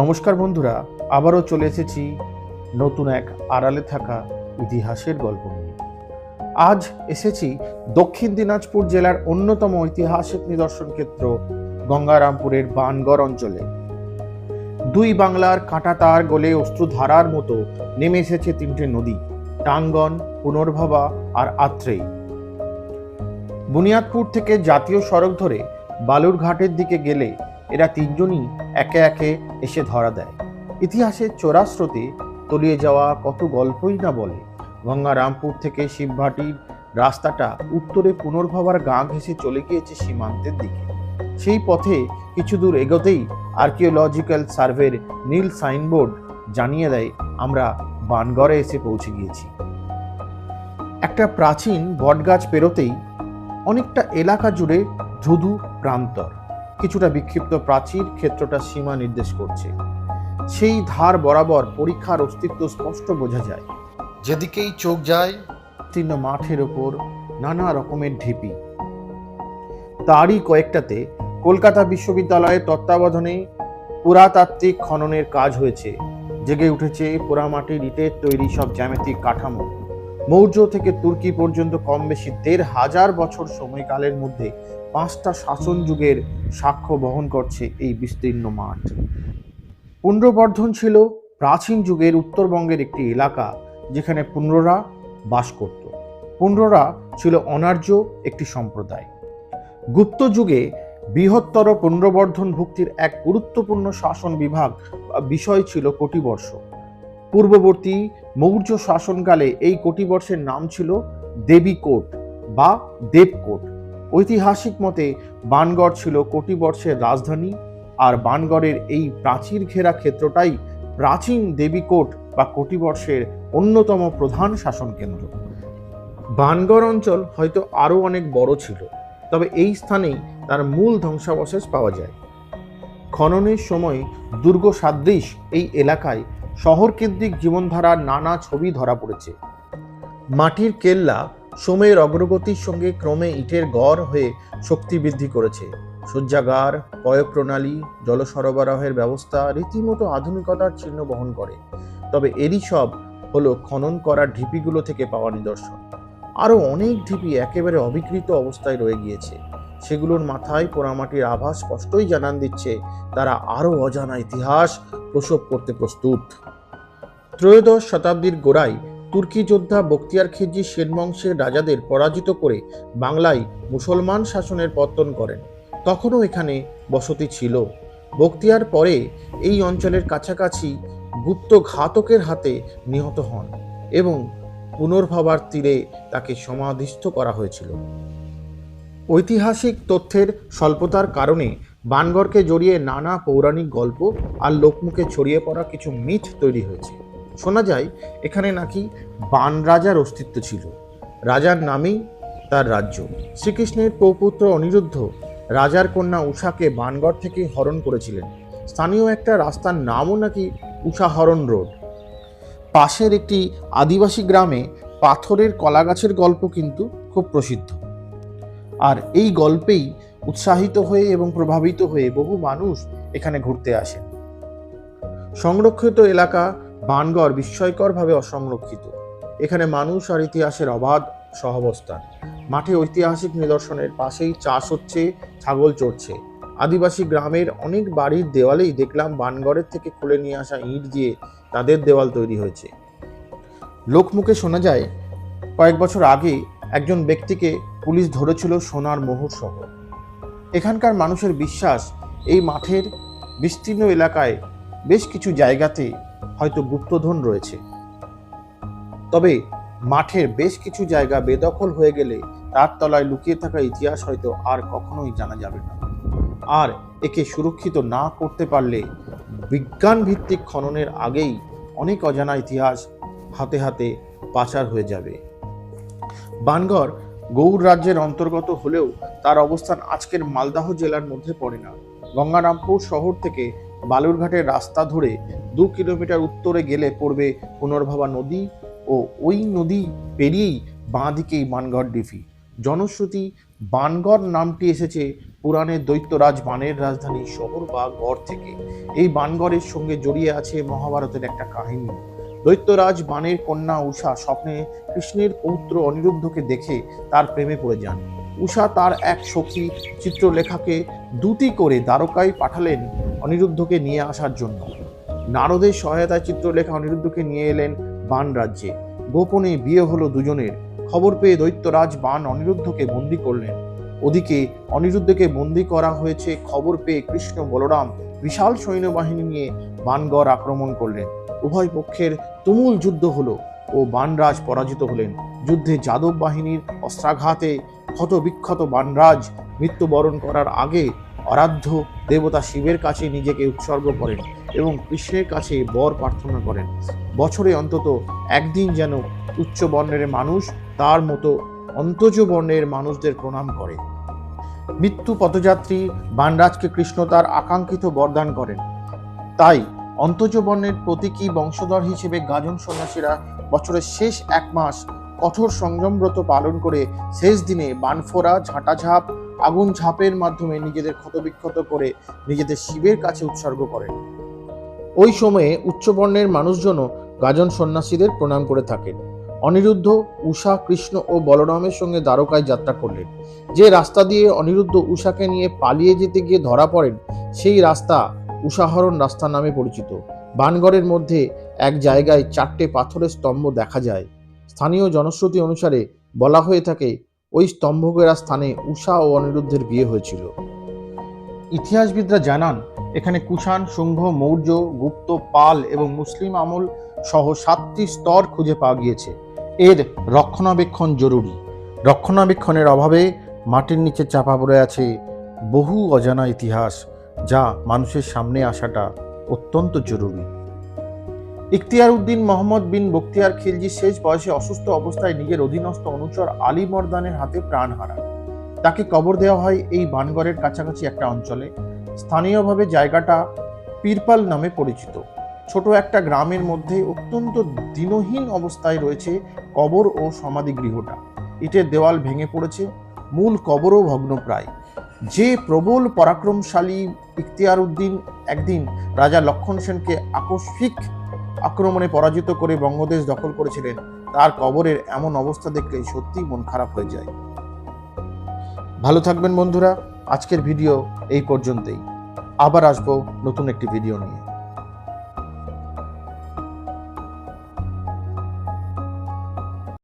নমস্কার বন্ধুরা, আবারও চলে এসেছি নতুন এক আড়ালে থাকা ইতিহাসের গল্প নিয়ে। আজ এসেছি দক্ষিণ দিনাজপুর জেলার অন্যতম ঐতিহাসিক নিদর্শন ক্ষেত্র গঙ্গারামপুরের বানগড় অঞ্চলে। দুই বাংলার কাঁটাতার গলে অস্ত্রধারার মতো নেমে এসেছে তিনটে নদী, টাঙ্গন, পুনর্ভবা আর আত্রেই। বুনিয়াদপুর থেকে জাতীয় সড়ক ধরে বালুরঘাটের দিকে গেলে এরা তিনজনই একে একে এসে ধরা দেয়। ইতিহাসের চোরা স্রোতে তলিয়ে যাওয়া কত গল্পই না বলে। গঙ্গারামপুর থেকে শিবভাটির রাস্তাটা উত্তরে পুনর্ভবার গাঁ ঘেঁষে চলে গিয়েছে সীমান্তের দিকে। সেই পথে কিছু দূর এগোতেই আর্কিওলজিক্যাল সার্ভের নীল সাইনবোর্ড জানিয়ে দেয়, আমরা বানগড়ে এসে পৌঁছে গিয়েছি। একটা প্রাচীন বটগাছ পেরোতেই অনেকটা এলাকা জুড়ে ধুধু প্রান্তর। কিছুটা বিক্ষিপ্ত প্রাচীর ক্ষেত্রটা সীমা নির্দেশ করছে। সেই ধার বরাবর পরীক্ষার অস্তিত্ব স্পষ্ট বোঝা যায়। যেদিকেই চোখ যায় তীর্ণ মাঠের ওপর নানা রকমের ঢিপি। তারই কয়েকটাতে কলকাতা বিশ্ববিদ্যালয়ের তত্ত্বাবধানে পুরাতাত্ত্বিক খননের কাজ হয়েছে। জেগে উঠেছে পোড়ামাটির ইটের তৈরি সব জ্যামিতিক কাঠামো। মৌর্য থেকে তুর্কি পর্যন্ত কম বেশি দেড় হাজার বছর সময়কালের মধ্যে পাঁচটা শাসন যুগের সাক্ষ্য বহন করছে এই বিস্তীর্ণ মাঠ। পুণ্ড্রবর্ধন ছিল প্রাচীন যুগের উত্তরবঙ্গের একটি এলাকা যেখানে পুণ্ড্ররা বাস করত। পুণ্ড্ররা ছিল অনার্য একটি সম্প্রদায়। গুপ্ত যুগে বৃহত্তর পুণ্ড্রবর্ধন ভুক্তির এক গুরুত্বপূর্ণ শাসন বিভাগ বিষয় ছিল কোটিবর্ষ পূর্ববর্তী মৌর্য শাসনকালে এই কোটিবর্ষের নাম ছিল দেবীকোট বা দেবকোট। ঐতিহাসিক মতে বানগড় ছিল কোটিবর্ষের রাজধানী আর বানগড়ের এই প্রাচীর ঘেরা ক্ষেত্রটাই প্রাচীন দেবীকোট বা কোটিবর্ষের অন্যতম প্রধান শাসন কেন্দ্র। বানগড় অঞ্চল হয়তো আরও অনেক বড় ছিল, তবে এই স্থানেই তার মূল ধ্বংসাবশেষ পাওয়া যায়। খননের সময় দুর্গ সাদৃশ এই এলাকায় শহরকেন্দ্রিক জীবনধারার নানা ছবি ধরা পড়েছে। মাটির কেল্লা সময়ের অগ্রগতির সঙ্গে ক্রমে ইটের গড় হয়ে শক্তি বৃদ্ধি করেছে। শয্যাগার প্রণালী জল সরবরাহের ব্যবস্থা রীতিমতো আধুনিকতার চিহ্ন বহন করে। তবে এরই সব হলো খনন করা ঢিপিগুলো থেকে পাওয়া নিদর্শন। আরও অনেক ঢিপি একেবারে অবিকৃত অবস্থায় রয়ে গিয়েছে। সেগুলোর মাথায় পোড়ামাটির আভাস স্পষ্টই জানান দিচ্ছে, তারা আরও অজানা ইতিহাস প্রসব করতে প্রস্তুত। ত্রয়োদশ শতাব্দীর গোড়ায় তুর্কি যোদ্ধা বখতিয়ার খিলজি সেন বংশের রাজাদের পরাজিত করে বাংলায় মুসলমান শাসনের পত্তন করেন। তখনও এখানে বসতি ছিল। বক্তিয়ার পরে এই অঞ্চলের কাছাকাছি গুপ্ত ঘাতকের হাতে নিহত হন এবং পুনর্ভাবার তীরে তাকে সমাধিস্থ করা হয়েছিল। ঐতিহাসিক তথ্যের স্বল্পতার কারণে বানগড়কে জড়িয়ে নানা পৌরাণিক গল্প আর লোকমুখে ছড়িয়ে পড়া কিছু মিথ তৈরি হয়েছে। শোনা যায়, এখানে নাকি বান রাজার অস্তিত্ব ছিল। রাজার নামেই তার রাজ্য। শ্রীকৃষ্ণের পৌপুত্র অনিরুদ্ধ রাজার কন্যা উষাকে বানগড় থেকে হরণ করেছিলেন। স্থানীয় একটা রাস্তার নামও নাকি উষাহরণ রোড। পাশের একটি আদিবাসী গ্রামে পাথরের কলাগাছের গল্প কিন্তু খুব প্রসিদ্ধ। আর এই গল্পেই উৎসাহিত হয়ে এবং প্রভাবিত হয়ে বহু মানুষ এখানে ঘুরতে আসেন সংরক্ষিত এলাকা বানগড় বিস্ময়করভাবে অসংরক্ষিত। এখানে মানুষ আর ইতিহাসের অবাধ সহাবস্থান। মাঠে ঐতিহাসিক নিদর্শনের পাশেই চাষ হচ্ছে, ছাগল চড়ছে। আদিবাসী গ্রামের অনেক বাড়ির দেওয়ালেই দেখলাম বানগড়ের থেকে খুলে নিয়ে আসা ইট দিয়ে তাদের দেওয়াল তৈরি হয়েছে। লোকমুখে শোনা যায়, কয়েক বছর আগে একজন ব্যক্তিকে পুলিশ ধরেছিল সোনার মোহর সহ। এখানকার মানুষের বিশ্বাস এই মাঠের বিস্তীর্ণ এলাকায় বেশ কিছু জায়গাতে হয়তো গুপ্তধন রয়েছে। তবে মাঠের বেশ কিছু জায়গা বেদখল হয়ে গেলে তার তলায় লুকিয়ে থাকা ইতিহাস হয়তো আর কখনোই জানা যাবে না। আর একে সুরক্ষিত না করতে পারলে বিজ্ঞান ভিত্তিক খননের আগেই অনেক অজানা ইতিহাস হাতে হাতে পাচার হয়ে যাবে। বানগড় গৌড় রাজ্যের অন্তর্গত হলেও তার অবস্থান আজকের মালদাহ জেলার মধ্যে পড়ে না। গঙ্গারামপুর শহর থেকে বালুরঘাটের রাস্তা ধরে দু কিলোমিটার উত্তরে গেলে পড়বে পুনর্ভাবা নদী ও ওই নদী পেরিয়েই বাঁ দিকেই বানগড় ডিফি জনশ্রুতি বানগড় নামটি এসেছে পুরাণের দৈত্যরাজ বানের রাজধানী শহর বা গড় থেকে। এই বানগড়ের সঙ্গে জড়িয়ে আছে মহাভারতের একটা কাহিনী। দৈত্যরাজ বানের কন্যা উষা স্বপ্নে কৃষ্ণের পৌত্র অনিরুদ্ধকে দেখে তার প্রেমে পড়ে যান। উষা তার এক সখী চিত্রলেখাকে দুটি করে দ্বারকায় পাঠালেন অনিরুদ্ধকে নিয়ে আসার জন্য। নারদের সহায়তায় চিত্রলেখা অনিরুদ্ধকে নিয়ে এলেন বান রাজ্যে। গোপনে বিয়ে হলো দুজনের। খবর পেয়ে দৈত্যরাজ বান অনিরুদ্ধকে বন্দি করলেন। ওদিকে অনিরুদ্ধকে বন্দি করা হয়েছে খবর পেয়ে কৃষ্ণ বলরাম বিশাল সৈন্যবাহিনী নিয়ে বানগড় আক্রমণ করলেন। উভয় পক্ষের তুমুল যুদ্ধ হলো ও বানরাজ পরাজিত হলেন। যুদ্ধে যাদব বাহিনীর অস্ত্রাঘাতে ক্ষত বিক্ষত বানরাজ মৃত্যুবরণ করার আগে আরাধ্য দেবতা শিবের কাছে নিজেকে উৎসর্গ করেন এবং কৃষ্ণের কাছে বর প্রার্থনা করেন। বছরে অন্তত একদিন যেন উচ্চ বর্ণের মানুষ তার মতো অন্তজ বর্ণের মানুষদের প্রণাম করে। মৃত্যু পথযাত্রী বানরাজকে কৃষ্ণ তার আকাঙ্ক্ষিত বরদান করেন। তাই অন্তজ বর্ণের প্রতীকী বংশধর হিসেবে গাজন সন্ন্যাসীরা বছরের শেষ এক মাস কঠোর সংযমব্রত পালন করে শেষ দিনে বানফোরা ঝাঁটাঝাঁপ, আগুন ঝাঁপের মাধ্যমে নিজেদের ক্ষতবিক্ষত করে নিজেদের শিবের কাছে উৎসর্গ করেন। ওই সময়ে উচ্চবর্ণের মানুষজনও গাজন সন্ন্যাসীদের প্রণাম করে থাকেন। অনিরুদ্ধ উষা কৃষ্ণ ও বলরামের সঙ্গে দ্বারকায় যাত্রা করলেন। যে রাস্তা দিয়ে অনিরুদ্ধ উষাকে নিয়ে পালিয়ে যেতে গিয়ে ধরা পড়েন, সেই রাস্তা উষাহরণ রাস্তা নামে পরিচিত। বানগড়ের মধ্যে এক জায়গায় চারটে পাথরের স্তম্ভ দেখা যায়। স্থানীয় জনশ্রুতি অনুসারে বলা হয়ে থাকে, ওই স্তম্ভকেরা স্থানে উষা ও অনিরুদ্ধের বিয়ে হয়েছিল। ইতিহাসবিদরা জানান, এখানে কুষাণ শুঙ্গ মৌর্য, গুপ্ত, পাল এবং মুসলিম আমল সহ সাতটি স্তর খুঁজে পাওয়া গিয়েছে। এর রক্ষণাবেক্ষণ জরুরি। রক্ষণাবেক্ষণের অভাবে মাটির নিচে চাপা পড়ে আছে বহু অজানা ইতিহাস, যা মানুষের সামনে আসাটা অত্যন্ত জরুরি। ইখতিয়ার উদ্দিন মোহাম্মদ বিন বখতিয়ার খিলজি শেষ বয়সে অসুস্থ অবস্থায় নিজের অধীনস্থ অনুচর আলী মর্দানের হাতে প্রাণ হারান। তাকে কবর দেওয়া হয় এই বানগড়ের কাছাকাছি একটা অঞ্চলে। স্থানীয়ভাবে জায়গাটা পীরপাল নামে পরিচিত। ছোট একটা গ্রামের মধ্যে অত্যন্ত দিনহীন অবস্থায় রয়েছে কবর ও সমাধি গৃহটা ইটের দেওয়াল ভেঙে পড়েছে, মূল কবরও ভগ্নপ্রায়। যে প্রবল পরাক্রমশালী ইখতিয়ার উদ্দিন একদিন রাজা লক্ষণ সেনকে আকস্মিক আক্রমণে পরাজিত করে বঙ্গদেশ দখল করেছিলেন, তার কবরের এমন অবস্থা দেখলে সত্যিই মন খারাপ হয়ে যায়। ভালো থাকবেন বন্ধুরা, আজকের ভিডিও এই পর্যন্তই। আবার আসব নতুন একটি ভিডিও নিয়ে।